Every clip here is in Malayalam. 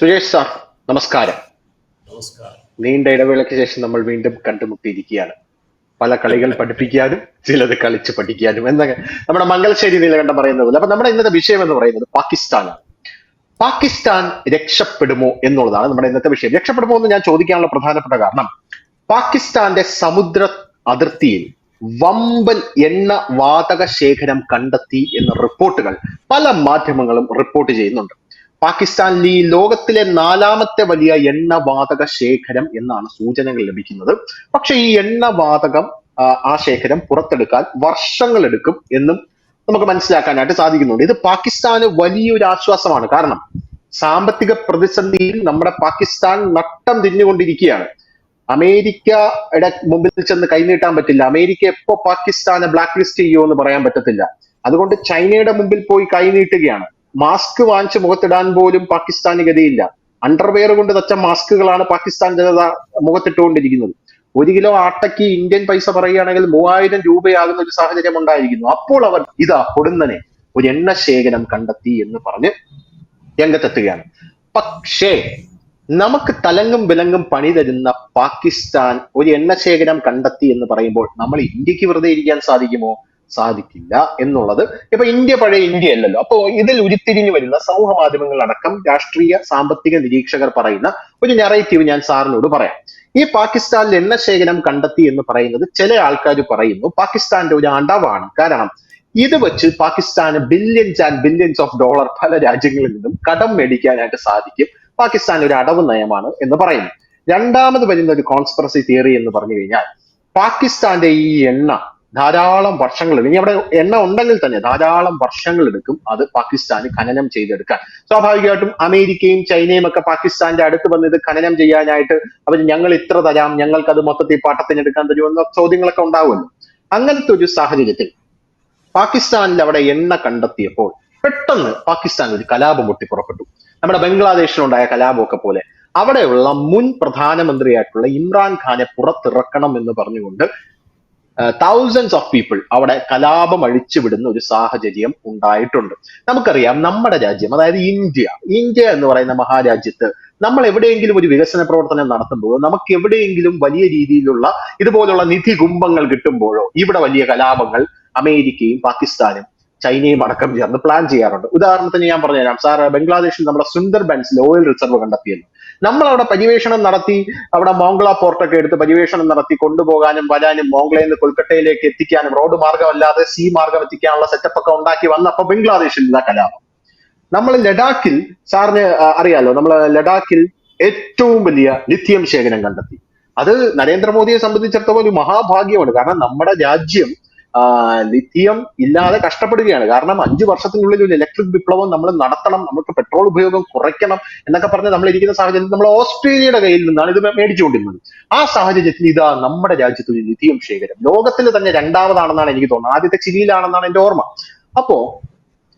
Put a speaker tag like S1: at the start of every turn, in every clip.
S1: സുരേഷ് സാർ നമസ്കാരം.
S2: നമസ്കാരം.
S1: നീണ്ട ഇടവേളയ്ക്ക് ശേഷം നമ്മൾ വീണ്ടും കണ്ടുമുട്ടിയിരിക്കുകയാണ്. പല കളികൾ പഠിപ്പിക്കാനും ചിലത് കളിച്ച് പഠിക്കാനും എന്നൊക്കെ നമ്മുടെ മംഗലശ്ശേരി നീലകണ്ഠം പറയുന്ന പോലെ. അപ്പൊ നമ്മുടെ ഇന്നത്തെ വിഷയം എന്ന് പറയുന്നത് പാകിസ്ഥാനാണ്. പാകിസ്ഥാൻ രക്ഷപ്പെടുമോ എന്നുള്ളതാണ് നമ്മുടെ ഇന്നത്തെ വിഷയം. രക്ഷപ്പെടുമോ എന്ന് ഞാൻ ചോദിക്കാനുള്ള പ്രധാനപ്പെട്ട കാരണം പാകിസ്ഥാന്റെ സമുദ്ര അതിർത്തിയിൽ വമ്പൻ എണ്ണ വാതക ശേഖരം കണ്ടെത്തി എന്ന റിപ്പോർട്ടുകൾ പല മാധ്യമങ്ങളും റിപ്പോർട്ട് ചെയ്യുന്നുണ്ട്. പാകിസ്ഥാനിൽ ഈ ലോകത്തിലെ നാലാമത്തെ വലിയ എണ്ണവാതക ശേഖരം എന്നാണ് സൂചനകൾ ലഭിക്കുന്നത്. പക്ഷെ ഈ എണ്ണവാതകം ആ, ശേഖരം പുറത്തെടുക്കാൻ വർഷങ്ങൾ എടുക്കും എന്നും നമുക്ക് മനസ്സിലാക്കാനായിട്ട് സാധിക്കുന്നുണ്ട്. ഇത് പാകിസ്ഥാന് വലിയൊരു ആശ്വാസമാണ്. കാരണം സാമ്പത്തിക പ്രതിസന്ധിയിൽ നമ്മുടെ പാകിസ്ഥാൻ നട്ടം തിന്നുകൊണ്ടിരിക്കുകയാണ്. അമേരിക്കയുടെ മുമ്പിൽ ചെന്ന് കൈനീട്ടാൻ പറ്റില്ല. അമേരിക്ക എപ്പോ പാകിസ്ഥാനെ ബ്ലാക്ക് ലിസ്റ്റ് ചെയ്യുമോ എന്ന് പറയാൻ പറ്റത്തില്ല. അതുകൊണ്ട് ചൈനയുടെ മുമ്പിൽ പോയി കൈനീട്ടുകയാണ്. മാസ്ക് വാങ്ങിച്ച് മുഖത്തിടാൻ പോലും പാകിസ്ഥാന് ഗതിയില്ല. അണ്ടർവെയർ കൊണ്ട് തച്ച മാസ്കുകളാണ് പാകിസ്ഥാൻ ജനത മുഖത്തിട്ടുകൊണ്ടിരിക്കുന്നത്. ഒരു കിലോ ആട്ടയ്ക്ക് ഇന്ത്യൻ പൈസ പറയുകയാണെങ്കിൽ മൂവായിരം രൂപയാകുന്ന ഒരു സാഹചര്യം ഉണ്ടായിരിക്കുന്നു. അപ്പോൾ അവർ ഇതാ കൊടുന്നനെ ഒരു എണ്ണ ശേഖരം കണ്ടെത്തി എന്ന് പറഞ്ഞ് രംഗത്തെത്തുകയാണ്. പക്ഷേ നമുക്ക് തലങ്ങും വിലങ്ങും പണി തരുന്ന പാകിസ്ഥാൻ ഒരു എണ്ണ ശേഖരം കണ്ടെത്തി എന്ന് പറയുമ്പോൾ നമ്മൾ ഇന്ത്യയ്ക്ക് വെറുതെ ഇരിക്കാൻ സാധിക്കുമോ? സാധിക്കില്ല എന്നുള്ളത്. ഇപ്പൊ ഇന്ത്യ പഴയ ഇന്ത്യ അല്ലല്ലോ. അപ്പോ ഇതിൽ ഉരുത്തിരിഞ്ഞു വരുന്ന സമൂഹ മാധ്യമങ്ങളടക്കം രാഷ്ട്രീയ സാമ്പത്തിക നിരീക്ഷകർ പറയുന്ന ഒരു നെറേറ്റീവ് ഞാൻ സാറിനോട് പറയാം. ഈ പാകിസ്ഥാനിൽ എണ്ണ ശേഖരം കണ്ടെത്തി എന്ന് പറയുന്നത് ചില ആൾക്കാർ പറയുന്നു. പാകിസ്ഥാന്റെ ഒരു അടവാണ് കാരണം ഇത് വെച്ച് പാകിസ്ഥാന് billions and billions of dollar പല രാജ്യങ്ങളിൽ നിന്നും കടം മേടിക്കാനായിട്ട് സാധിക്കും. പാകിസ്ഥാൻ ഒരു അടവ് നയമാണ് എന്ന് പറയുന്നു. രണ്ടാമത് വരുന്ന ഒരു കോൺസ്പെറസി തിയറി എന്ന് പറഞ്ഞു കഴിഞ്ഞാൽ പാകിസ്ഥാന്റെ ഈ എണ്ണ ധാരാളം വർഷങ്ങൾ ഇനി അവിടെ എണ്ണ ഉണ്ടെങ്കിൽ തന്നെ ധാരാളം വർഷങ്ങൾ എടുക്കും അത് പാകിസ്ഥാന് ഖനനം ചെയ്തെടുക്കാൻ. സ്വാഭാവികമായിട്ടും അമേരിക്കയും ചൈനയും ഒക്കെ പാകിസ്ഥാന്റെ അടുത്ത് വന്ന് ഇത് ഖനനം ചെയ്യാനായിട്ട് അവർ ഞങ്ങൾ ഇത്ര തരാം ഞങ്ങൾക്ക് അത് മൊത്തത്തിൽ പാട്ടത്തിന് എടുക്കാൻ തരുമെന്ന ചോദ്യങ്ങളൊക്കെ ഉണ്ടാവുമല്ലോ. അങ്ങനത്തെ ഒരു സാഹചര്യത്തിൽ പാകിസ്ഥാനിൽ അവിടെ എണ്ണ കണ്ടെത്തിയപ്പോൾ പെട്ടെന്ന് പാകിസ്ഥാൻ ഒരു കലാപം പൊട്ടി പുറപ്പെട്ടു. നമ്മുടെ ബംഗ്ലാദേശിലുണ്ടായ കലാപമൊക്കെ പോലെ അവിടെയുള്ള മുൻ പ്രധാനമന്ത്രിയായിട്ടുള്ള ഇമ്രാൻ ഖാനെ പുറത്തിറക്കണം എന്ന് പറഞ്ഞുകൊണ്ട് തൗസൻഡ്സ് ഓഫ് പീപ്പിൾ അവിടെ കലാപം അഴിച്ചുവിടുന്ന ഒരു സാഹചര്യം ഉണ്ടായിട്ടുണ്ട്. നമുക്കറിയാം നമ്മുടെ രാജ്യം അതായത് ഇന്ത്യ ഇന്ത്യ എന്ന് പറയുന്ന മഹാരാജ്യത്ത് നമ്മൾ എവിടെയെങ്കിലും ഒരു വികസന പ്രവർത്തനം നടത്തുമ്പോഴോ നമുക്ക് എവിടെയെങ്കിലും വലിയ രീതിയിലുള്ള ഇതുപോലുള്ള നിധി കുംഭങ്ങൾ കിട്ടുമ്പോഴോ ഇവിടെ വലിയ കലാപങ്ങൾ അമേരിക്കയും പാകിസ്ഥാനും ചൈനയും അടക്കം ചേർന്ന് പ്ലാൻ ചെയ്യാറുണ്ട്. ഉദാഹരണത്തിന് ഞാൻ പറഞ്ഞുതരാം. സാർ ബംഗ്ലാദേശിൽ നമ്മുടെ സുന്ദർ ബൻസിൽ ഓയിൽ റിസർവ് കണ്ടെത്തിയല്ലോ നമ്മൾ അവിടെ പര്യവേഷണം നടത്തി അവിടെ മോംഗ്ല പോർട്ടൊക്കെ എടുത്ത് പര്യവേഷണം നടത്തി കൊണ്ടുപോകാനും വരാനും മോംഗ്ലയിൽ നിന്ന് കൊൽക്കട്ടയിലേക്ക് എത്തിക്കാനും റോഡ് മാർഗമല്ലാതെ സീ മാർഗം എത്തിക്കാനുള്ള സെറ്റപ്പ് ഒക്കെ ഉണ്ടാക്കി വന്നപ്പോ ബംഗ്ലാദേശിൽ ഇതാ കലാപം. നമ്മൾ ലഡാക്കിൽ സാറിന് അറിയാലോ നമ്മൾ ലഡാക്കിൽ ഏറ്റവും വലിയ ലിഥിയം ശേഖരം കണ്ടെത്തി. അത് നരേന്ദ്രമോദിയെ സംബന്ധിച്ചിടത്തോളം ഒരു മഹാഭാഗ്യമാണ്. കാരണം നമ്മുടെ രാജ്യം ലിഥിയം ഇല്ലാതെ കഷ്ടപ്പെടുകയാണ്. കാരണം അഞ്ചു വർഷത്തിനുള്ളിൽ ഒരു ഇലക്ട്രിക് വിപ്ലവം നമ്മൾ നടത്തണം നമുക്ക് പെട്രോൾ ഉപയോഗം കുറയ്ക്കണം എന്നൊക്കെ പറഞ്ഞ് നമ്മൾ ഇരിക്കുന്ന സാഹചര്യത്തിൽ നമ്മൾ ഓസ്ട്രേലിയയുടെ കയ്യിൽ നിന്നാണ് ഇത് മേടിച്ചുകൊണ്ടിരുന്നത്. ആ സാഹചര്യത്തിൽ ഇതാ നമ്മുടെ രാജ്യത്ത് ഒരു ലിഥിയം ശേഖരം. ലോകത്തിൽ തന്നെ രണ്ടാമതാണെന്നാണ് എനിക്ക് തോന്നുന്നത്. ആദ്യത്തെ ചിലിയിലാണെന്നാണ് എന്റെ ഓർമ്മ. അപ്പോ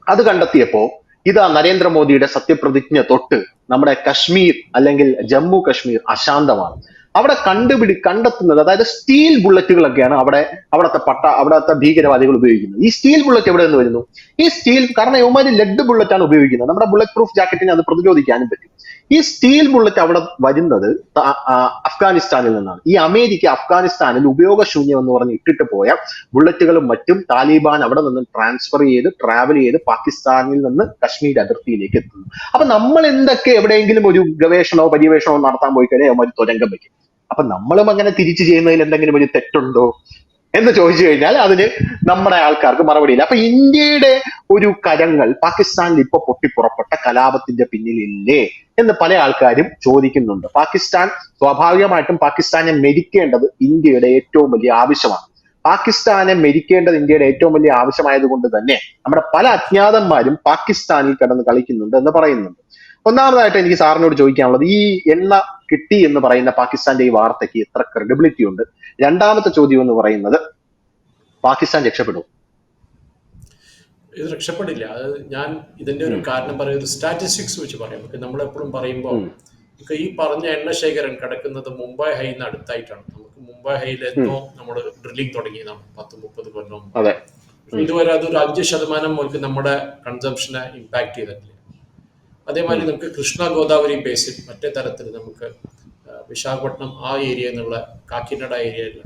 S1: അത് കണ്ടെത്തിയപ്പോ ഇതാ നരേന്ദ്രമോദിയുടെ സത്യപ്രതിജ്ഞ തൊട്ട് നമ്മുടെ കശ്മീർ അല്ലെങ്കിൽ ജമ്മു കശ്മീർ അശാന്തമാണ്. അവിടെ കണ്ടുപിടി കണ്ടെത്തുന്നത് അതായത് സ്റ്റീൽ ബുള്ളറ്റുകളൊക്കെയാണ് അവിടെ അവിടുത്തെ പട്ട അവിടുത്തെ ഭീകരവാദികൾ ഉപയോഗിക്കുന്നത്. ഈ സ്റ്റീൽ ബുള്ളറ്റ് എവിടെ നിന്ന് വരുന്നു? ഈ സ്റ്റീൽ കാരണം ഇവന്മാര് ലെഡ് ബുള്ളറ്റ് ആണ് ഉപയോഗിക്കുന്നത്. നമ്മുടെ ബുള്ളറ്റ് പ്രൂഫ് ജാക്കറ്റിനെ അത് പ്രതിരോധിക്കാനും പറ്റും. ഈ സ്റ്റീൽ ബുള്ളറ്റ് അവിടെ വരുന്നത് അഫ്ഗാനിസ്ഥാനിൽ നിന്നാണ്. ഈ അമേരിക്ക അഫ്ഗാനിസ്ഥാനിൽ ഉപയോഗശൂന്യം എന്ന് പറഞ്ഞ് ഇട്ടിട്ട് പോയ ബുള്ളറ്റുകളും മറ്റും താലിബാൻ അവിടെ നിന്ന് ട്രാൻസ്ഫർ ചെയ്ത് ട്രാവൽ ചെയ്ത് പാകിസ്ഥാനിൽ നിന്ന് കശ്മീർ അതിർത്തിയിലേക്ക് എത്തുന്നു. അപ്പൊ നമ്മൾ എന്തൊക്കെ എവിടെയെങ്കിലും ഒരു ഗവേഷണമോ പര്യവേഷണമോ നടത്താൻ പോയി കഴിഞ്ഞാൽ അവന്മാർ തുരങ്കം വെക്കും അപ്പൊ നമ്മളും അങ്ങനെ തിരിച്ചു ചെയ്യുന്നതിൽ എന്തെങ്കിലും ഒരു തെറ്റുണ്ടോ എന്ന് ചോദിച്ചു കഴിഞ്ഞാൽ അതിന് നമ്മുടെ ആൾക്കാർക്ക് മറുപടിയില്ല അപ്പൊ ഇന്ത്യയുടെ ഒരു കരങ്ങൾ പാകിസ്ഥാനിൽ ഇപ്പൊ പൊട്ടിപ്പുറപ്പെട്ട കലാപത്തിന്റെ പിന്നിലില്ലേ എന്ന് പല ആൾക്കാരും ചോദിക്കുന്നുണ്ട്. പാകിസ്ഥാൻ സ്വാഭാവികമായിട്ടും പാകിസ്ഥാനെ മെരിക്കേണ്ടത് ഇന്ത്യയുടെ ഏറ്റവും വലിയ ആവശ്യമാണ്. പാകിസ്ഥാനെ മെരിക്കേണ്ടത് ഇന്ത്യയുടെ ഏറ്റവും വലിയ ആവശ്യമായതുകൊണ്ട് തന്നെ നമ്മുടെ പല അജ്ഞാതന്മാരും പാകിസ്ഥാനിൽ കിടന്ന് കളിക്കുന്നുണ്ട് എന്ന് പറയുന്നുണ്ട്. ഒന്നാമതായിട്ട് എനിക്ക് സാറിനോട് ചോദിക്കാനുള്ളത് ഈ എണ്ണ കിട്ടി എന്ന് പറയുന്ന പാകിസ്ഥാന്റെ ഈ വാർത്തയ്ക്ക് എത്ര ക്രെഡിബിലിറ്റി ഉണ്ട്. രണ്ടാമത്തെ ചോദ്യം എന്ന് പറയുന്നത് പാകിസ്ഥാൻ രക്ഷപ്പെടും.
S2: ഇത് രക്ഷപ്പെടില്ല. അത് ഞാൻ ഇതിന്റെ ഒരു കാരണം പറയുന്നത് സ്റ്റാറ്റിസ്റ്റിക്സ് വെച്ച് പറയാം. നമുക്ക് നമ്മൾ എപ്പോഴും പറയുമ്പോൾ. നമുക്ക് ഈ പറഞ്ഞ എണ്ണശേഖരൻ കിടക്കുന്നത് മുംബൈ ഹൈന്ന് അടുത്തായിട്ടാണ്. നമുക്ക് മുംബൈ ഹൈയിൽ എന്നോ നമ്മൾ ഡ്രില്ലിംഗ് തുടങ്ങിയതാണ് പത്ത് മുപ്പത് കൊല്ലം ഇതുവരെ അതൊരു അഞ്ച് ശതമാനം മുതൽക്ക് നമ്മുടെ കൺസംഷനെ ഇമ്പാക്ട് ചെയ്തിട്ടില്ല. അതേമാതിരി നമുക്ക് കൃഷ്ണ ഗോദാവരി ബേസിൻ മറ്റേ തരത്തിൽ നമുക്ക് വിശാഖപട്ടണം ആ ഏരിയ എന്നുള്ള കാക്കിനട ഏരിയയിൽ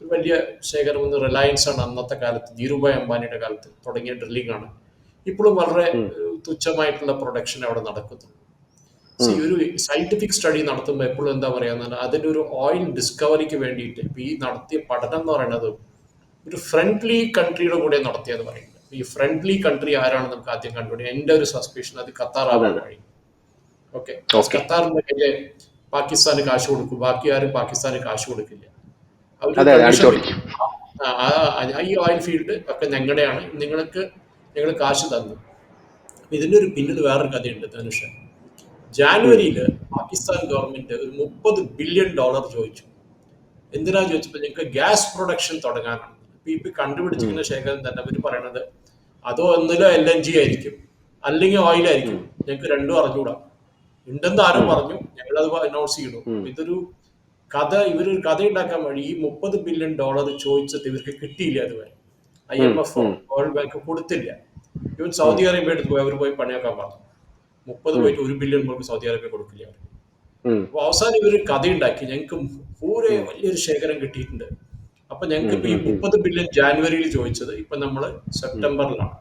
S2: ഒരു വലിയ ശേഖരം ഒന്ന് റിലയൻസ് ആണ് അന്നത്തെ കാലത്ത് ധീരുഭായ് അംബാനിയുടെ കാലത്ത് തുടങ്ങിയ ഡ്രില്ലിംഗ് ആണ്. ഇപ്പോഴും വളരെ തുച്ഛമായിട്ടുള്ള പ്രൊഡക്ഷൻ അവിടെ നടക്കുന്നുണ്ട്. ഈ ഒരു സയന്റിഫിക് സ്റ്റഡി നടത്തുമ്പോൾ എപ്പോഴും എന്താ പറയുക അതിന്റെ ഒരു ഓയിൽ ഡിസ്കവറിക്ക് വേണ്ടിയിട്ട് ഈ നടത്തിയ പഠനം എന്ന് പറയുന്നത് ഒരു ഫ്രണ്ട്ലി കൺട്രിയുടെ കൂടെ നടത്തിയെന്ന് പറയുന്നത് ഈ ഫ്രണ്ട്ലി കൺട്രി ആരാണെന്ന് നമുക്ക് ആദ്യം കണ്ടുപിടിക്കാം എന്റെ ഒരു സസ്പെഷൻ അത് ഖത്താർ ആവാൻ കഴിയും. ഓക്കെ. ഖത്താറിന്റെ കയ്യിൽ പാകിസ്ഥാന് കാശ് കൊടുക്കും. ബാക്കി ആരും പാകിസ്ഥാന് കാശ് കൊടുക്കില്ല. ഈ ഓയിൽ ഫീൽഡ് ഒക്കെ ഞങ്ങളുടെയാണ്. നിങ്ങൾക്ക് ഞങ്ങൾ കാശ് തന്നു. ഇതിന്റെ ഒരു പിന്നിൽ വേറൊരു കഥയുണ്ട് ധനുഷ. ജാനുവരിയിൽ പാകിസ്ഥാൻ ഗവൺമെന്റ് ഒരു മുപ്പത് ബില്യൺ ഡോളർ ചോദിച്ചു. എന്തിനാ ചോദിച്ചപ്പോൾ ഞങ്ങൾക്ക് ഗ്യാസ് പ്രൊഡക്ഷൻ തുടങ്ങാനാണ്. ഇപ്പൊ ഇപ്പൊ കണ്ടുപിടിച്ചിരിക്കുന്ന ശേഖരം തന്നെ അവർ പറയണത് അതോ ഒന്നിലോ എൽ എൻ ജി ആയിരിക്കും. അല്ലെങ്കിൽ ഓയിൽ ആയിരിക്കും. ഞങ്ങൾക്ക് രണ്ടും അറിഞ്ഞുകൂടാ ഉണ്ടെന്ന് ആരും പറഞ്ഞു. ഞങ്ങളത് അനൗൺസ് ചെയ്യണു. ഇതൊരു കഥ ഇവരൊരു കഥ ഉണ്ടാക്കാൻ വേണ്ടി ഈ മുപ്പത് ബില്യൺ ഡോളർ ചോദിച്ചത് ഇവർക്ക് കിട്ടിയില്ല അതുവരെ I M F world bank കൊടുത്തില്ല. ഇവൻ സൗദി അറേബ്യ എടുത്ത് പോയി അവർ പോയി പണിയാക്കാൻ പറഞ്ഞു. മുപ്പത് പോയിട്ട് ഒരു ബില്യൺ പോലും സൗദി അറേബ്യ കൊടുക്കില്ല
S1: അവർ.
S2: അപ്പൊ അവസാനം ഇവർ കഥ ഉണ്ടാക്കി ഞങ്ങൾക്ക് പൂരെ വലിയൊരു ശേഖരം കിട്ടിയിട്ടുണ്ട്. അപ്പൊ ഞങ്ങൾക്ക് ഇപ്പൊ ഈ മുപ്പത് ബില്യൺ ജാനുവരിയിൽ ചോദിച്ചത് ഇപ്പൊ നമ്മൾ സെപ്റ്റംബറിലാണ്.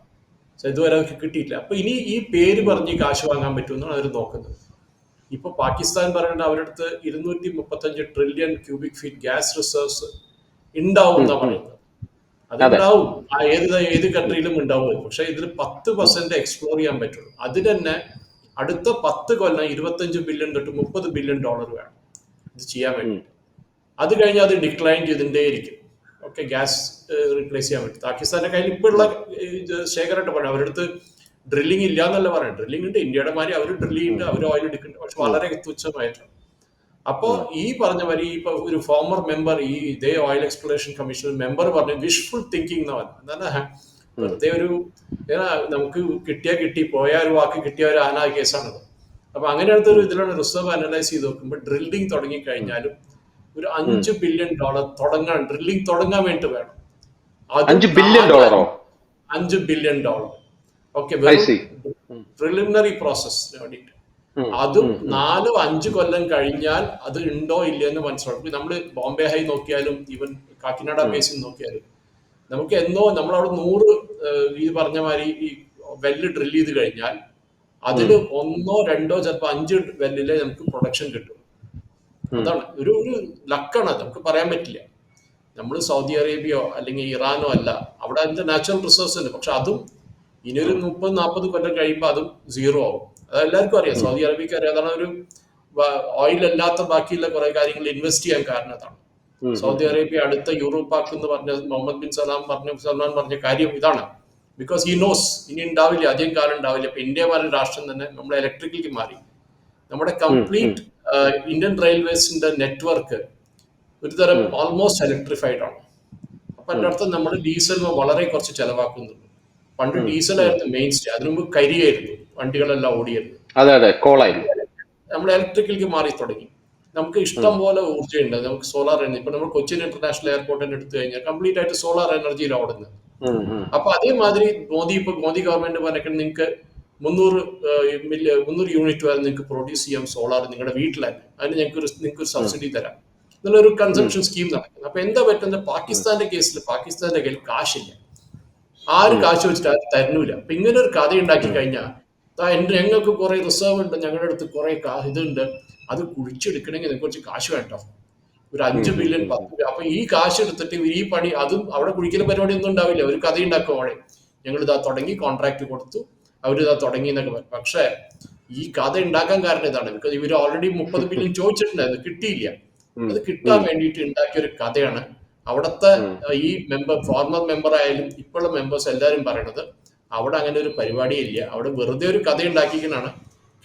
S2: ഇതുവരെ അവർക്ക് കിട്ടിയിട്ടില്ല. അപ്പൊ ഇനി ഈ പേര് പറഞ്ഞ് കാശ് വാങ്ങാൻ പറ്റുമെന്നാണ് അവർ നോക്കുന്നത്. ഇപ്പൊ പാകിസ്ഥാൻ പറയുന്നത് അവരുടെ അടുത്ത് ഇരുന്നൂറ്റി മുപ്പത്തഞ്ച് trillion cubic feet gas reserves ഉണ്ടാവും എന്നാ പറയുന്നത്. അതുണ്ടാവും. ആ ഏത് ഏത് കൺട്രിയിലും ഉണ്ടാവും പക്ഷെ ഇതിൽ പത്ത് പെർസെന്റ് എക്സ്പ്ലോർ ചെയ്യാൻ പറ്റുള്ളൂ. അതിന് തന്നെ അടുത്ത പത്ത് കൊല്ലം ഇരുപത്തഞ്ച് ബില്യൺ തൊട്ട് മുപ്പത് ബില്യൺ ഡോളർ വേണം. ഇത് ചെയ്യാൻ വേണ്ടി അത് കഴിഞ്ഞ് അത് ഡിക്ലൈൻ ചെയ്തിട്ടേ ഓക്കെ ഗ്യാസ് റീപ്ലേസ് ചെയ്യാൻ പറ്റും. പാകിസ്ഥാന്റെ കയ്യിൽ ഇപ്പോഴുള്ള ശേഖരമായിട്ട് പറയാം അവരടുത്ത് ഡ്രില്ലിംഗ് ഇല്ല എന്നല്ല പറയാം ഡ്രില്ലിംഗ് ഉണ്ട്. ഇന്ത്യയുടെ മാതിരി അവർ ഡ്രില്ലിംഗ് ഉണ്ട് അവർ ഓയിൽ എടുക്കുന്നുണ്ട്. പക്ഷെ വളരെ തുച്ഛമായിട്ടാണ് അപ്പോ ഈ പറഞ്ഞ വരി ഇപ്പൊ ഒരു ഫോമർ മെമ്പർ ഈ ഇതേ ഓയിൽ എക്സ്പ്ലോറേഷൻ കമ്മീഷൻ മെമ്പർ പറഞ്ഞു വിഷ്ഫുൾ തിങ്കിങ് എന്ന് പറഞ്ഞു. എന്താണ് വെറുതെ ഒരു നമുക്ക് കിട്ടിയാ കിട്ടി പോയ ഒരു വാക്ക് കിട്ടിയ ഒരു ആന കേസാണത്. അപ്പൊ അങ്ങനെ അടുത്തൊരു ഇതിലാണ് റിസർവ് അനലൈസ് ചെയ്ത് നോക്കുമ്പോൾ ഡ്രില്ലിംഗ് തുടങ്ങി കഴിഞ്ഞാലും ഒരു അഞ്ച് ബില്യൺ ഡോളർ തുടങ്ങാൻ ഡ്രില്ലിംഗ് തുടങ്ങാൻ വേണ്ടി വേണം.
S1: അഞ്ച് ബില്യൺ ഡോളറോ
S2: അഞ്ച് billion dollar okay preliminary process വേണ്ടിയിട്ട്. അതും നാലോ അഞ്ച് കൊല്ലം കഴിഞ്ഞാൽ അത് ഉണ്ടോ ഇല്ലയെന്ന് മനസ്സിലാക്കും. നമ്മൾ ബോംബെ ഹൈ നോക്കിയാലും ഈവൻ കാക്കിനാട ബേസിൽ നോക്കിയാലും നമുക്ക് എന്നോ നമ്മളവിടെ നൂറ് ഈ പറഞ്ഞ മാതിരി ഈ വെല്ല് ഡ്രിൽ ചെയ്ത് കഴിഞ്ഞാൽ അതിൽ ഒന്നോ രണ്ടോ ചിലപ്പോൾ അഞ്ച് വെല്ലിലെ നമുക്ക് പ്രൊഡക്ഷൻ കിട്ടും. അതാണ്. ഒരു ഒരു ലക്കാണ് നമുക്ക് പറയാൻ പറ്റില്ല. നമ്മൾ സൗദി അറേബ്യയോ അല്ലെങ്കിൽ ഇറാനോ അല്ല. അവിടെ അതിന്റെ നാച്ചുറൽ റിസോഴ്സ് ഉണ്ട് പക്ഷെ അതും ഇനി ഒരു മുപ്പത് നാൽപ്പത് കൊല്ലം കഴിയുമ്പോൾ അതും സീറോ ആവും. അത് എല്ലാവർക്കും അറിയാം. സൗദി അറേബ്യക്ക് അറിയാം. അതാണ് ഒരു ഓയിൽ അല്ലാത്ത ബാക്കിയുള്ള കുറെ കാര്യങ്ങൾ ഇൻവെസ്റ്റ് ചെയ്യാൻ കാരണം അതാണ്. സൗദി അറേബ്യ അടുത്ത യൂറോപ്പ് എന്ന് പറഞ്ഞ മുഹമ്മദ് ബിൻ സലാം പറഞ്ഞ സൽമാൻ പറഞ്ഞ കാര്യം ഇതാണ്. ബിക്കോസ് ഈ നോസ് ഇനി ഉണ്ടാവില്ല. അധികം കാലം ഉണ്ടാവില്ല. ഇപ്പൊ ഇന്ത്യ പോലെ രാഷ്ട്രം തന്നെ നമ്മുടെ ഇലക്ട്രിക്കലേക്ക് മാറി. നമ്മുടെ കംപ്ലീറ്റ് ഇന്ത്യൻ റെയിൽവേസിന്റെ നെറ്റ്വർക്ക് ഒരു തരം ഓൾമോസ്റ്റ് ഇലക്ട്രിഫൈഡ് ആണ്. അപ്പൊ അർത്ഥം നമ്മൾ ഡീസലിന് വളരെ കുറച്ച് ചെലവാക്കുന്നുണ്ട്. പണ്ട് ഡീസലായിരുന്നു മെയിൻ സ്റ്റേ അതിനു മുമ്പ് കരിയായിരുന്നു. വണ്ടികളെല്ലാം ഓടിയായിരുന്നു.
S1: അതെ അതെ. കോളായിരുന്നു.
S2: നമ്മൾ ഇലക്ട്രിക്കലേക്ക് മാറി തുടങ്ങി. നമുക്ക് ഇഷ്ടം പോലെ ഊർജം ഉണ്ട്. നമുക്ക് സോളാർ എനർജി ഇപ്പൊ നമ്മൾ കൊച്ചിൻ ഇന്റർനാഷണൽ എയർപോർട്ടിന് എടുത്തു കഴിഞ്ഞാൽ കംപ്ലീറ്റ് ആയിട്ട് സോളാർ എനർജിയിൽ ഓടുന്നത്. അപ്പൊ അതേമാതിരി മോദി ഇപ്പൊ മോദി ഗവൺമെന്റ് പറഞ്ഞിട്ട് നിങ്ങൾക്ക് മുന്നൂറ് മില്യ മുന്നൂറ് യൂണിറ്റ് വരെ നിങ്ങൾക്ക് പ്രൊഡ്യൂസ് ചെയ്യാം സോളാർ നിങ്ങളുടെ വീട്ടിൽ തന്നെ അതിന് ഞങ്ങൾക്ക് ഒരു നിങ്ങൾക്ക് ഒരു സബ്സിഡി തരാം. എന്നുള്ളൊരു കൺസംഷൻ സ്കീം നടക്കുന്നത് അപ്പൊ എന്താ പറ്റുന്നത് പാകിസ്ഥാന്റെ കേസിൽ പാകിസ്ഥാന്റെ കയ്യിൽ കാശില്ല. ആര് കാശ് വെച്ചിട്ട് ആരും തരുന്നില്ല അപ്പൊ ഇങ്ങനെ ഒരു കഥ ഉണ്ടാക്കി കഴിഞ്ഞാൽ എന്റെ ഞങ്ങൾക്ക് കുറെ റിസർവ് ഉണ്ട് ഞങ്ങളുടെ അടുത്ത് കുറെ ഇതുണ്ട്. അത് കുഴിച്ചെടുക്കണമെങ്കിൽ നിങ്ങൾക്ക് കുറച്ച് കാശ് വേണ്ടോ ഒരു അഞ്ച് ബില്യൺ പത്ത്. അപ്പൊ ഈ കാശ് എടുത്തിട്ട് ഈ പണി അതും അവിടെ കുഴിക്കുന്ന പരിപാടി ഒന്നും ഉണ്ടാവില്ല. ഒരു കഥ ഉണ്ടാക്കും അവിടെ. ഞങ്ങൾ ഇതാ തുടങ്ങി കോൺട്രാക്ട് കൊടുത്തു. അവരിതാ തുടങ്ങി എന്നൊക്കെ പറയും. പക്ഷേ ഈ കഥ ഉണ്ടാക്കാൻ കാരണം ഇതാണ്. ബിക്കോസ് ഇവർ ഓൾറെഡി മുപ്പത് ബില്യൺ ചോദിച്ചിട്ടുണ്ടായിരുന്നു കിട്ടിയില്ല. അത് കിട്ടാൻ വേണ്ടിയിട്ട് ഉണ്ടാക്കിയ ഒരു കഥയാണ്. അവിടുത്തെ ഈ മെമ്പർ ഫോർമർ മെമ്പർ ആയാലും ഇപ്പോഴുള്ള മെമ്പേഴ്സ് എല്ലാവരും പറയണത് അവിടെ അങ്ങനെ ഒരു പരിപാടിയില്ല അവിടെ വെറുതെ ഒരു കഥ ഉണ്ടാക്കിക്കണാണ്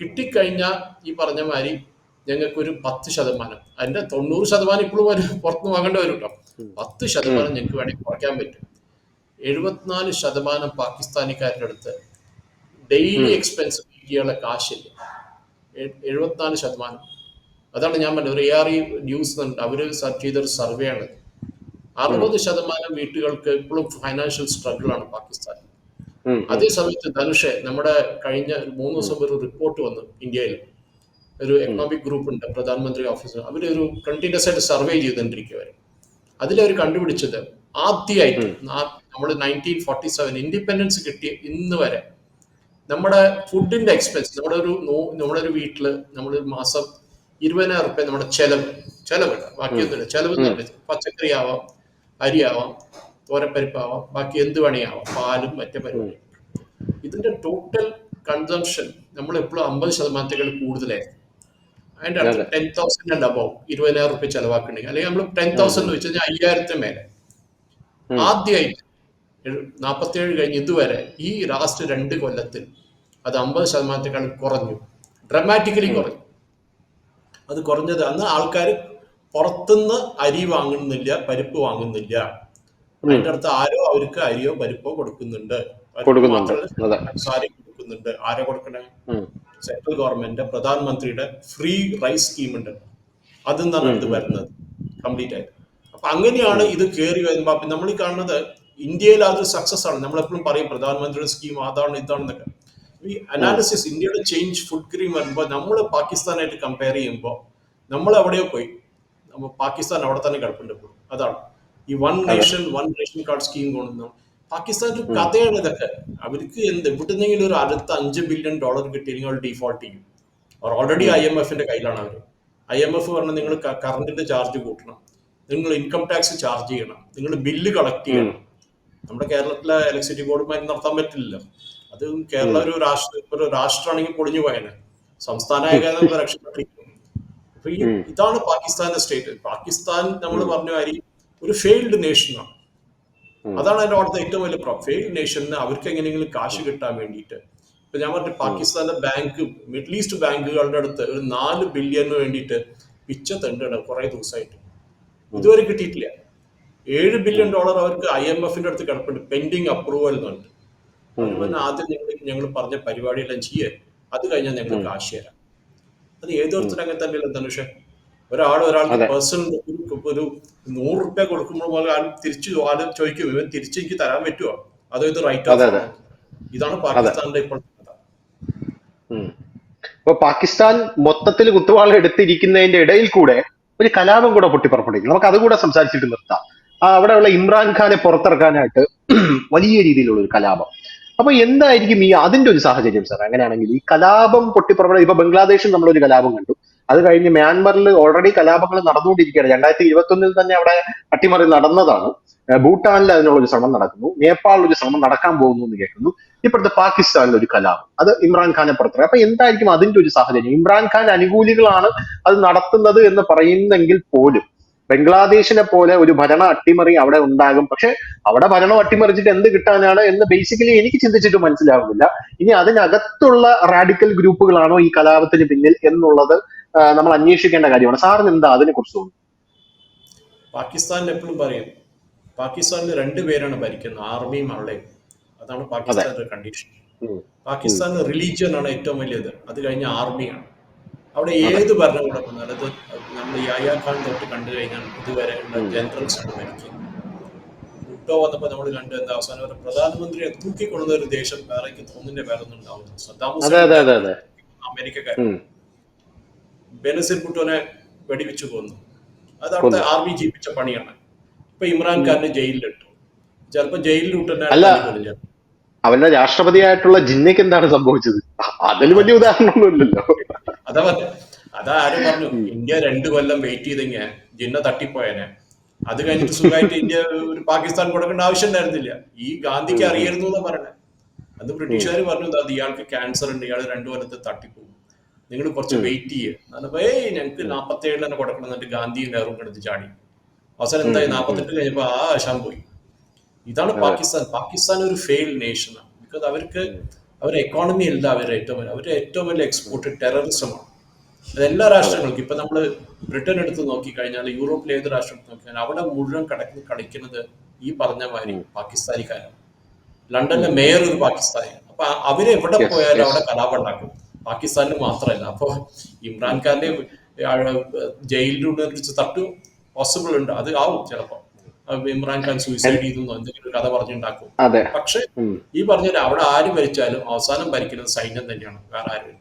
S2: കിട്ടിക്കഴിഞ്ഞാൽ ഈ പറഞ്ഞ മാതിരി ഞങ്ങൾക്ക് ഒരു പത്ത് ശതമാനം അതിന്റെ തൊണ്ണൂറ് ശതമാനം ഇപ്പോഴും പുറത്ത് വാങ്ങേണ്ടി വരും കേട്ടോ പത്ത് ശതമാനം ഞങ്ങൾക്ക് വേണമെങ്കിൽ കുറയ്ക്കാൻ പറ്റും. എഴുപത്തിനാല് ശതമാനം പാകിസ്ഥാനിക്കാരുടെ അടുത്ത് ഡെയിലി എക്സ്പെൻസ് ഇന്ത്യയുടെ കാശില്ല? എഴുപത്തിനാല് ശതമാനം. അതാണ് ഞാൻ പറഞ്ഞത്. ഒരു എ ആർ ഇ ന്യൂസ് അവർ ചെയ്തൊരു സർവേ ആണ്. അറുപത് ശതമാനം വീട്ടുകൾക്ക് ഇപ്പോഴും ഫൈനാൻഷ്യൽ സ്ട്രഗിൾ ആണ് പാകിസ്ഥാനിൽ
S1: അതേസമയത്ത് ഉം.
S2: അതേ സമയത്ത് ധനുഷെ നമ്മുടെ കഴിഞ്ഞ മൂന്ന് ദിവസം ഒരു റിപ്പോർട്ട് വന്നു ഇന്ത്യയിൽ. ഒരു എക്കണോമിക് ഗ്രൂപ്പ് ഉണ്ട് പ്രധാനമന്ത്രി ഓഫീസ് അവരൊരു കണ്ടിന്യൂസ് ആയിട്ട് സർവേ ചെയ്തുകൊണ്ടിരിക്കുക അതിലവർ കണ്ടുപിടിച്ചത് ആദ്യമായിട്ട് നമ്മൾ നയന്റീൻ ഫോർട്ടി സെവൻ ഇൻഡിപെൻഡൻസ് കിട്ടിയ ഇന്ന് വരെ നമ്മുടെ ഫുഡിന്റെ എക്സ്പെൻസ് നമ്മുടെ ഒരു നമ്മുടെ ഒരു വീട്ടിൽ നമ്മൾ മാസം ഇരുപതിനായിരം റുപ്യ നമ്മുടെ ചെലവ് ചെലവില്ല ബാക്കിയൊന്നുമില്ല. ചെലവ് പച്ചക്കറി ആവാം അരി ആവാം തോരപ്പരിപ്പാവാം ബാക്കി എന്ത് വേണിയാവാം പാലും മറ്റേ പരിപാടി ഇതിന്റെ ടോട്ടൽ കൺസംഷൻ നമ്മൾ എപ്പോഴും അമ്പത് ശതമാനത്തേക്കാൾ കൂടുതലായിരുന്നു അതിന്റെ അടുത്ത് ടെൻ തൗസൻഡ് ആൻഡ് അബവ് ഇരുപതിനായിരം റുപ്യ ചെലവാക്കുന്നുണ്ടെങ്കിൽ അല്ലെങ്കിൽ നമ്മൾ ടെൻ തൗസൻഡ് വെച്ചാൽ കഴിഞ്ഞാൽ അയ്യായിരത്തിന് മേലെ. ആദ്യമായിട്ട് നാൽപ്പത്തിയേഴ് കഴിഞ്ഞ് ഇതുവരെ ഈ ലാസ്റ്റ് രണ്ട് കൊല്ലത്തിൽ അത് അമ്പത് ശതമാനത്തേക്കാൾ കുറഞ്ഞു. ഡ്രമാറ്റിക്കലി കുറഞ്ഞു. അത് കുറഞ്ഞത് അന്ന് ആൾക്കാർ പുറത്തുനിന്ന് അരി വാങ്ങുന്നില്ല പരിപ്പ് വാങ്ങുന്നില്ല. അതിന്റെ അടുത്ത് ആരോ അവർക്ക് അരിയോ പരിപ്പോ കൊടുക്കുന്നുണ്ട്. സാരി
S1: കൊടുക്കുന്നുണ്ട്.
S2: ആരോ കൊടുക്കണേ? സെൻട്രൽ ഗവൺമെന്റ് പ്രധാനമന്ത്രിയുടെ ഫ്രീ റൈസ് സ്കീം ഉണ്ട്. അതിൽ നിന്നാണ് ഇത് വരുന്നത്. കംപ്ലീറ്റ് ആയിട്ട് അപ്പൊ അങ്ങനെയാണ് ഇത് കയറി വരുമ്പോ നമ്മൾ ഈ കാണുന്നത് ഇന്ത്യയിൽ അത് സക്സസ് ആണ്. നമ്മളെപ്പോഴും പറയും പ്രധാനമന്ത്രിയുടെ സ്കീം അതാണ് ഇതാണെന്നൊക്കെ. ഈ അനാലിസിസ് ഇന്ത്യയുടെ ചേഞ്ച് ഫുഡ് ക്രീം വരുമ്പോൾ നമ്മൾ പാകിസ്ഥാനായിട്ട് കമ്പയർ ചെയ്യുമ്പോൾ നമ്മൾ എവിടെയോ പോയി. നമ്മൾ പാകിസ്ഥാൻ അവിടെ തന്നെ കിടപ്പുണ്ട് അതാണ്. ഈ one nation one ration card scheme കൊണ്ടുവന്നു പാകിസ്ഥാന്റെ ഒരു കഥയാണ് ഇതൊക്കെ. അവർക്ക് എന്ത് എവിടുന്നെങ്കിലും ഒരു അടുത്ത അഞ്ച് ബില്യൺ ഡോളർ കിട്ടിയില്ലെങ്കിൽ അവർ ഡിഫോൾട്ട് ചെയ്യും. അവർ ഓൾറെഡി ഐ എം എഫിന്റെ കയ്യിലാണ് അവർ ഐ എം എഫ് പറഞ്ഞാൽ നിങ്ങൾ കറണ്ടിന്റെ ചാർജ് കൂട്ടണം. നിങ്ങൾ ഇൻകം ടാക്സ് ചാർജ് ചെയ്യണം. നിങ്ങൾ ബില്ല് കളക്ട് ചെയ്യണം. നമ്മുടെ കേരളത്തിലെ ഇലക്ട്രിസിറ്റി ബോർഡുമായി നടത്താൻ പറ്റില്ലല്ലോ. അത് കേരള ഒരു രാഷ്ട്ര ഒരു രാഷ്ട്രമാണെങ്കിൽ പൊളിഞ്ഞു പോയനെ. സംസ്ഥാനമായ രക്ഷപ്പെട്ടിരിക്കും അപ്പൊ ഈ ഇതാണ് പാകിസ്ഥാന്റെ സ്റ്റേറ്റ് പാകിസ്ഥാൻ നമ്മൾ പറഞ്ഞ കാര്യം ഒരു ഫെയിൽഡ് നേഷനാണ് അതാണ് അതിന്റെ അവിടുത്തെ ഏറ്റവും വലിയ പ്രോബ്ലം ഫെയിൽഡ് നേഷന് അവർക്ക് എങ്ങനെയെങ്കിലും കാശ് കിട്ടാൻ വേണ്ടിയിട്ട്. ഇപ്പൊ ഞാൻ പറഞ്ഞു പാകിസ്ഥാന്റെ ബാങ്ക് മിഡിൽ ഈസ്റ്റ് ബാങ്കുകളുടെ അടുത്ത് ഒരു നാല് ബില്യണിന് വേണ്ടിയിട്ട് പിച്ച തണ്ടാണ് കുറെ ദിവസമായിട്ട്. ഇതുവരെ കിട്ടിയിട്ടില്ല. ഏഴ് ബില്യൺ ഡോളർ അവർക്ക് ഐ എം എഫിന്റെ അടുത്ത് കിടപ്പുണ്ട്. പെൻഡിങ് അപ്രൂവൽ എന്നുണ്ട്. അതുപോലെ ആദ്യം ഞങ്ങൾ ഞങ്ങൾ പറഞ്ഞ പരിപാടിയെല്ലാം ചെയ്യേ. അത് കഴിഞ്ഞാൽ ഞങ്ങൾ കാശ് തരാം. അത് ഏതൊരുത്തരും അങ്ങനെ തന്നെയല്ല പക്ഷെ ഒരാൾ ഒരാൾക്ക്. പേഴ്സണൽ ഒരു നൂറ് റുപ്യ കൊടുക്കുമ്പോൾ പോലെ ആരും തിരിച്ചു ആരും ചോദിക്കും. ഇവൻ തിരിച്ച് എനിക്ക് തരാൻ പറ്റുമോ അതോ ഇത് റൈറ്റ്
S1: അതെ.
S2: ഇതാണ് പാകിസ്ഥാന്റെ ഇപ്പോഴത്തെ
S1: ഇപ്പൊ പാകിസ്ഥാൻ മൊത്തത്തിൽ കുത്തുവാള എടുത്തിരിക്കുന്നതിന്റെ ഇടയിൽ കൂടെ ഒരു കലാപം കൂടെ പൊട്ടിപ്പുറപ്പെടുകയും നമുക്ക് അതുകൂടെ സംസാരിച്ചിട്ട് നിർത്താം. അവിടെയുള്ള ഇമ്രാൻഖാനെ പുറത്തിറക്കാനായിട്ട് വലിയ രീതിയിലുള്ള ഒരു കലാപം. അപ്പൊ എന്തായിരിക്കും ഈ അതിന്റെ ഒരു സാഹചര്യം സാർ? അങ്ങനെയാണെങ്കിൽ ഈ കലാപം പൊട്ടിപ്പുറപ്പെടുക ഇപ്പൊ ബംഗ്ലാദേശിൽ നമ്മളൊരു കലാപം കണ്ടു. അത് കഴിഞ്ഞ് മ്യാൻമറിൽ ഓൾറെഡി കലാപങ്ങൾ നടന്നുകൊണ്ടിരിക്കുകയാണ്. രണ്ടായിരത്തി ഇരുപത്തി ഒന്നിൽ തന്നെ അവിടെ അട്ടിമറി നടന്നതാണ്. ഭൂട്ടാനിൽ അതിനുള്ള ഒരു ശ്രമം നടക്കുന്നു. നേപ്പാളിൽ ഒരു ശ്രമം നടക്കാൻ പോകുന്നു എന്ന് കേൾക്കുന്നു ഇപ്പോഴത്തെ പാകിസ്ഥാനിൽ ഒരു കലാപം. അത് ഇമ്രാൻഖാനെ പുറത്തിറക്കുക അപ്പൊ എന്തായിരിക്കും അതിന്റെ ഒരു സാഹചര്യം? ഇമ്രാൻഖാൻ അനുകൂലികളാണ് അത് നടത്തുന്നത് എന്ന് പറയുന്നെങ്കിൽ പോലും ബംഗ്ലാദേശിനെ പോലെ ഒരു ഭരണ അട്ടിമറി അവിടെ ഉണ്ടാകും. പക്ഷെ അവിടെ ഭരണം അട്ടിമറിച്ചിട്ട് എന്ത് കിട്ടാനാണ് എന്ന് ബേസിക്കലി എനിക്ക് ചിന്തിച്ചിട്ട് മനസ്സിലാവുന്നില്ല. ഇനി അതിനകത്തുള്ള റാഡിക്കൽ ഗ്രൂപ്പുകളാണോ ഈ കലാപത്തിന് പിന്നിൽ എന്നുള്ളത് നമ്മൾ അന്വേഷിക്കേണ്ട കാര്യമാണ്. സാറിന് എന്താ അതിനെ കുറിച്ച് തോന്നുന്നു
S2: പാകിസ്ഥാനിൽ എപ്പോഴും പറയും പാകിസ്ഥാനിൽ രണ്ടുപേരാണ് ഭരിക്കുന്നത് ആർമിയും അള്ളയും അതാണ് പാകിസ്ഥാന്റെ കണ്ടീഷൻ. പാകിസ്ഥാനിൽ റിലീജിയൻ ആണ് ഏറ്റവും വലിയത്. അത് കഴിഞ്ഞ ആർമിയാണ് അവിടെ ഏത് ഭരണകൂടം വന്നാലും അത് നമ്മൾ യായാ ഖാൻ തൊട്ട് കണ്ടു കഴിഞ്ഞാൽ ഇതുവരെ ഉള്ള ജനറൽസ് ആണ് ഭരിക്കുന്നത് ഭുട്ടോ വന്നപ്പോൾ നമ്മൾ കണ്ടു എന്താ അവസാനം ഒരു പ്രധാനമന്ത്രിയെ തൂക്കിക്കൊള്ളുന്ന ഒരു ദേശം വേറെ എനിക്ക് തോന്നുന്നില്ല വേറെ ഒന്നും ഉണ്ടാവുന്നു സദ്ദാം
S1: ഉം.
S2: ബെനസിർ ഭുട്ടോനെ വെടിവെച്ചു കൊന്നു. അത് അവിടുത്തെ ആർമി ജീവിച്ച പണിയാണ്. ഇപ്പൊ ഇമ്രാൻഖാനെ ജയിലിലിട്ടു. ചിലപ്പോ. കൊല്ലില്ല.
S1: അവന്റെ രാഷ്ട്രപതിയായിട്ടുള്ള ജിന്നയ്ക്ക് എന്താണ് സംഭവിച്ചത്? അതിൽ വലിയ ഉദാഹരണമൊന്നുമില്ലല്ലോ.
S2: അതാ പറഞ്ഞു. അതാ ആരും പറഞ്ഞു? ഇന്ത്യ രണ്ടു കൊല്ലം വെയിറ്റ് ചെയ്തെങ്കിൽ ജിന്ന തട്ടിപ്പോയനെ. അത് കഴിഞ്ഞിട്ട് സുഖമായിട്ട് ഇന്ത്യ ഒരു പാകിസ്ഥാൻ കൊടുക്കേണ്ട ആവശ്യം ഉണ്ടായിരുന്നില്ല. ഈ ഗാന്ധിക്ക് അറിയായിരുന്നു എന്നാ പറയണേ അത് ബ്രിട്ടീഷുകാർ പറഞ്ഞു അത് ഇയാൾക്ക് ക്യാൻസർ ഉണ്ട്. ഇയാൾ രണ്ടു കൊല്ലത്തെ തട്ടിപ്പോകും നിങ്ങൾ കുറച്ച് വെയിറ്റ് ചെയ്യുക ഏയ് ഞങ്ങൾക്ക് നാപ്പത്തി ഏഴിൽ തന്നെ കൊടുക്കണം. എന്നിട്ട് ഗാന്ധിയും നെഹ്റുവും എടുത്ത് ചാടി. അവസാനം എന്തായി? നാപ്പത്തെട്ട് കഴിഞ്ഞപ്പോ ആ ആശാൻ പോയി. ഇതാണ് പാകിസ്ഥാൻ. പാകിസ്ഥാൻ ഒരു ഫെയിൽ നേഷനാണ് ബിക്കോസ് അവർക്ക് അവരുടെ എക്കോണമി അല്ല അവരുടെ ഏറ്റവും വലിയ അവരുടെ ഏറ്റവും വലിയ എക്സ്പോർട്ട് ടെററിസമാണ് അത് എല്ലാ രാഷ്ട്രങ്ങൾക്കും ഇപ്പൊ നമ്മൾ ബ്രിട്ടൻ എടുത്ത് നോക്കിക്കഴിഞ്ഞാൽ യൂറോപ്പിലെ ഏത് രാഷ്ട്രം എടുത്ത് നോക്കിയാൽ അവിടെ മുഴുവൻ കടക്കി കളിക്കുന്നത് ഈ പറഞ്ഞ മാതിരി പാകിസ്ഥാനിക്കാരാണ്. ലണ്ടനിലെ മേയർ ഒരു പാകിസ്ഥാനിയാണ്. അപ്പൊ അവർ എവിടെ പോയാലും. അവിടെ കലാപം ഉണ്ടാക്കും പാകിസ്ഥാനിൽ മാത്രമല്ല. അപ്പൊ ഇമ്രാൻഖാന്റെ ജയിലിലൂടെ തട്ടു പോസിബിൾ ഉണ്ട്. അത് ആവും ചിലപ്പോ. ഇമ്രാൻഖാൻ സൂയിസൈഡ് ചെയ്തു എന്തെങ്കിലും കഥ പറഞ്ഞുണ്ടാക്കും. പക്ഷെ ഈ പറഞ്ഞ അവിടെ ആര് ഭരിച്ചാലും അവസാനം ഭരിക്കുന്നത് സൈന്യം തന്നെയാണ്. വേറെ ആരും.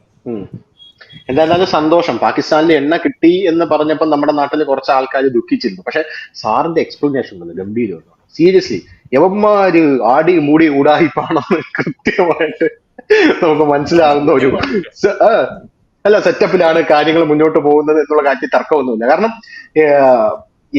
S1: എന്തായാലും സന്തോഷം. പാകിസ്ഥാനിൽ എണ്ണ കിട്ടി എന്ന് പറഞ്ഞപ്പോൾ നമ്മുടെ നാട്ടിൽ കുറച്ച് ആൾക്കാർ ദുഃഖിച്ചിരുന്നു. പക്ഷെ സാറിന്റെ എക്സ്പ്ലനേഷൻ ഉണ്ട് ഗംഭീരമാണ്. സീരിയസ്ലി യവന്മാര് ആടി മൂടി ഊടായിപ്പാണെന്ന് കൃത്യമായിട്ട് നമുക്ക് മനസ്സിലാകുന്ന ഒരു അല്ല സെറ്റപ്പിലാണ് കാര്യങ്ങൾ മുന്നോട്ട് പോകുന്നത് എന്നുള്ള കാര്യത്തിൽ തർക്കമൊന്നുമില്ല. കാരണം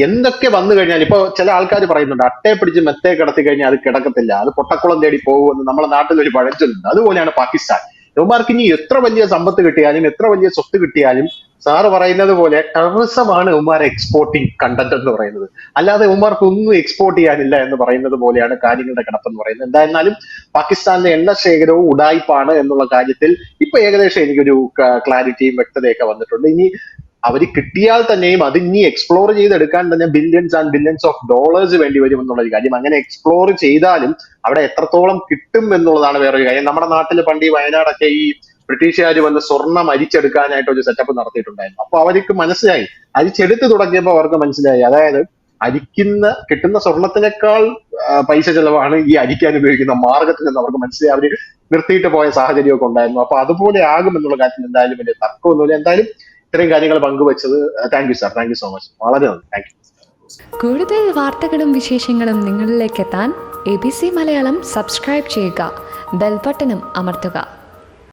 S1: എന്തൊക്കെ വന്നു കഴിഞ്ഞാൽ ഇപ്പൊ ചില ആൾക്കാർ പറയുന്നുണ്ട് അട്ടയെ പിടിച്ച് മെത്തയെ കിടത്തി കഴിഞ്ഞാൽ അത് കിടക്കത്തില്ല അത് പൊട്ടക്കുളം തേടി പോകുമെന്ന് നമ്മുടെ നാട്ടിൽ ഒരു പഴഞ്ചൊല്ലുണ്ട് അതുപോലെയാണ് പാകിസ്ഥാൻ. ഇവന്മാർക്ക് ഇനി എത്ര വലിയ സമ്പത്ത് കിട്ടിയാലും എത്ര വലിയ സ്വത്ത് കിട്ടിയാലും സാറ് പറയുന്നത് പോലെ ടെററിസമാണ് ഉമാർ എക്സ്പോർട്ടിങ് കണ്ടന്റ് എന്ന് പറയുന്നത്. അല്ലാതെ ഉമാർക്ക് ഒന്നും എക്സ്പോർട്ട് ചെയ്യാനില്ല എന്ന് പറയുന്നത് പോലെയാണ് കാര്യങ്ങളുടെ കിടപ്പെന്ന് പറയുന്നത്. എന്തായിരുന്നാലും പാകിസ്ഥാനിലെ എണ്ണ ശേഖരവും ഉടായ്പാണ് എന്നുള്ള കാര്യത്തിൽ ഇപ്പൊ ഏകദേശം എനിക്കൊരു ക്ലാരിറ്റിയും വ്യക്തതയൊക്കെ വന്നിട്ടുണ്ട്. ഇനി അവർ കിട്ടിയാൽ തന്നെയും അത് ഇനി എക്സ്പ്ലോർ ചെയ്തെടുക്കാൻ തന്നെ billions and billions of dollars വേണ്ടി വരും എന്നുള്ള ഒരു കാര്യം. അങ്ങനെ എക്സ്പ്ലോർ ചെയ്താലും അവിടെ എത്രത്തോളം കിട്ടും എന്നുള്ളതാണ് വേറൊരു കാര്യം. നമ്മുടെ നാട്ടിൽ പണ്ട് ഈ വയനാടൊക്കെ ഈ ബ്രിട്ടീഷുകാർ വന്ന് സ്വർണം അരിച്ചെടുക്കാനായിട്ട് ഒരു സെറ്റപ്പ് നടത്തിയിട്ടുണ്ടായിരുന്നു. അപ്പൊ അവർക്ക് മനസ്സിലായി. അരിച്ചെടുത്ത് തുടങ്ങിയപ്പോൾ അവർക്ക് മനസ്സിലായി. അതായത് അരിക്കുന്ന കിട്ടുന്ന സ്വർണത്തിനേക്കാൾ പൈസ ചെലവാണ് ഈ അരിക്കാൻ ഉപയോഗിക്കുന്ന മാർഗത്തിൽ നിന്ന് അവർക്ക് മനസ്സിലായി. അവർ നിർത്തിയിട്ട് പോയ സാഹചര്യമൊക്കെ ഉണ്ടായിരുന്നു. അപ്പൊ അതുപോലെ ആകും എന്നുള്ള കാര്യത്തിൽ എന്തായാലും വലിയ തർക്കമൊന്നുമില്ല. എന്തായാലും ഇത്രയും കാര്യങ്ങൾ പങ്കുവച്ചത് thank you sir thank you so much വളരെ നന്ദി. താങ്ക് യു
S3: കൂടുതൽ വാർത്തകളും വിശേഷങ്ങളും നിങ്ങളിലേക്ക് എത്താൻ A B C Malayalam subscribe ചെയ്യുക. ബെൽബട്ടനും അമർത്തുക.